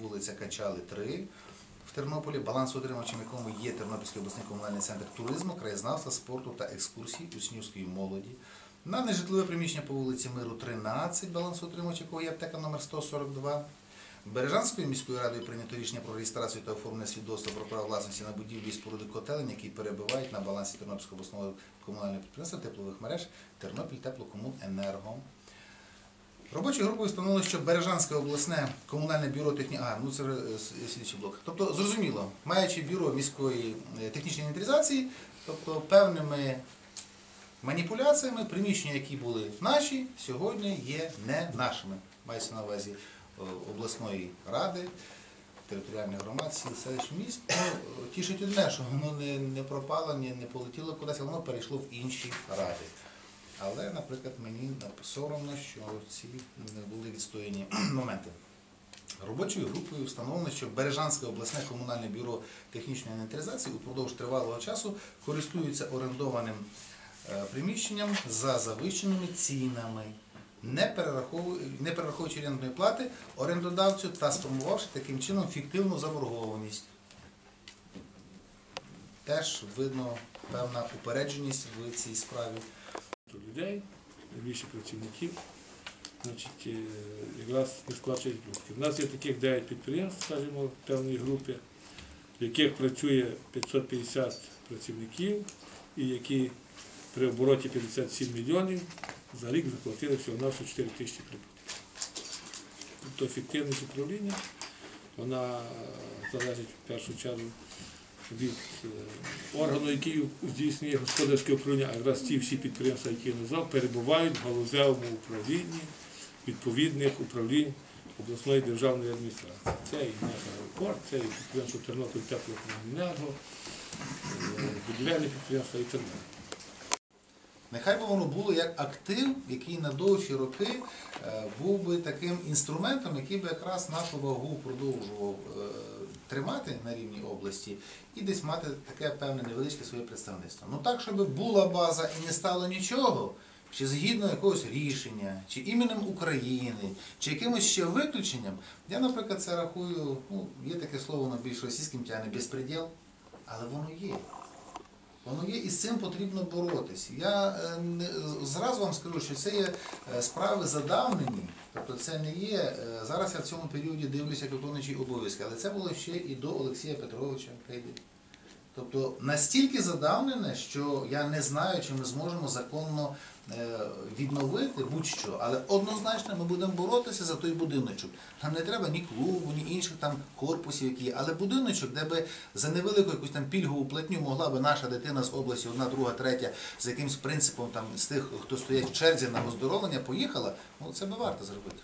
Вулиця Качали 3 в Тернополі, балансоутримувачем якому є Тернопільський обласний комунальний центр туризму, краєзнавства, спорту та екскурсій учнівської молоді. На нежитлове приміщення по вулиці Миру 13, балансоутримувач якого є аптека номер 142. Бережанською міською радою прийнято рішення про реєстрацію та оформлення свідоцтва про право власності на будівлі і споруди котелень, які перебувають на балансі Тернопільського обласного комунального підприємства теплових мереж Тернопіль Теплокомуненерго. Робочою групою встановили, що Бережанське обласне комунальне бюро техні... А, ну це е, слідчий блок. Тобто, зрозуміло, маючи бюро міської е, технічної інвентаризації, тобто певними маніпуляціями приміщення, які були наші, сьогодні є не нашими. Мається на увазі е, обласної ради, територіальних громад, сіл, селищ, міст. Ну, е, тішить одне, що воно не, не пропало, не, не полетіло кудись, воно перейшло в інші ради. Але, наприклад, мені соромно, що ці були відстояні моменти. Робочою групою встановлено, що Бережанське обласне комунальне бюро технічної інвентаризації упродовж тривалого часу користується орендованим е, приміщенням за завищеними цінами, не перераховуючи, орендної плати орендодавцю та сформувавши таким чином фіктивну заборгованість. Теж видно певна упередженість в цій справі. Людей, більше працівників, значить, е, якраз не сплачують збитки. У нас є таких 9 підприємств, скажімо, певної групи, в яких працює 550 працівників і які при обороті 57 мільйонів за рік заплатили всього на 4 тисячі прибутків. Тобто ефективність управління, вона залежить в першу чергу від е, органу, який здійснює господарське управління, а якраз ті всі підприємства, які я назвав, перебувають в галузевому управлінні відповідних управлінь обласної державної адміністрації. Це і аеропорт, це і підприємство Тернопіль теплокомуненерго, е, будівельне підприємство і так далі. Нехай би воно було як актив, який на довші роки е, був би таким інструментом, який би якраз нашу вагу продовжував тримати на рівні області і десь мати таке певне невеличке своє представництво. Ну так, щоб була база і не стало нічого, чи згідно якогось рішення, чи іменем України, чи якимось ще виключенням, я, наприклад, це рахую, ну, є таке слово на більш російським тягне безпреділ, але воно є. Воно є і з цим потрібно боротись. Я е, не- зразу вам скажу, що це є е, справи задавнені, тобто це не є. е, Зараз я в цьому періоді дивлюся виконуючий обов'язки, але це було ще і до Олексія Петровича Кейди. Тобто настільки задавнене, що я не знаю, чи ми зможемо законно е, відновити будь-що, але однозначно ми будемо боротися за той будиночок. Нам не треба ні клубу, ні інших там корпусів, які є, але будиночок, де би за невелику якусь там пільгову платню могла би наша дитина з області, одна, друга, третя, з якимсь принципом там з тих, хто стоять в черзі на оздоровлення, поїхала, ну це би варто зробити.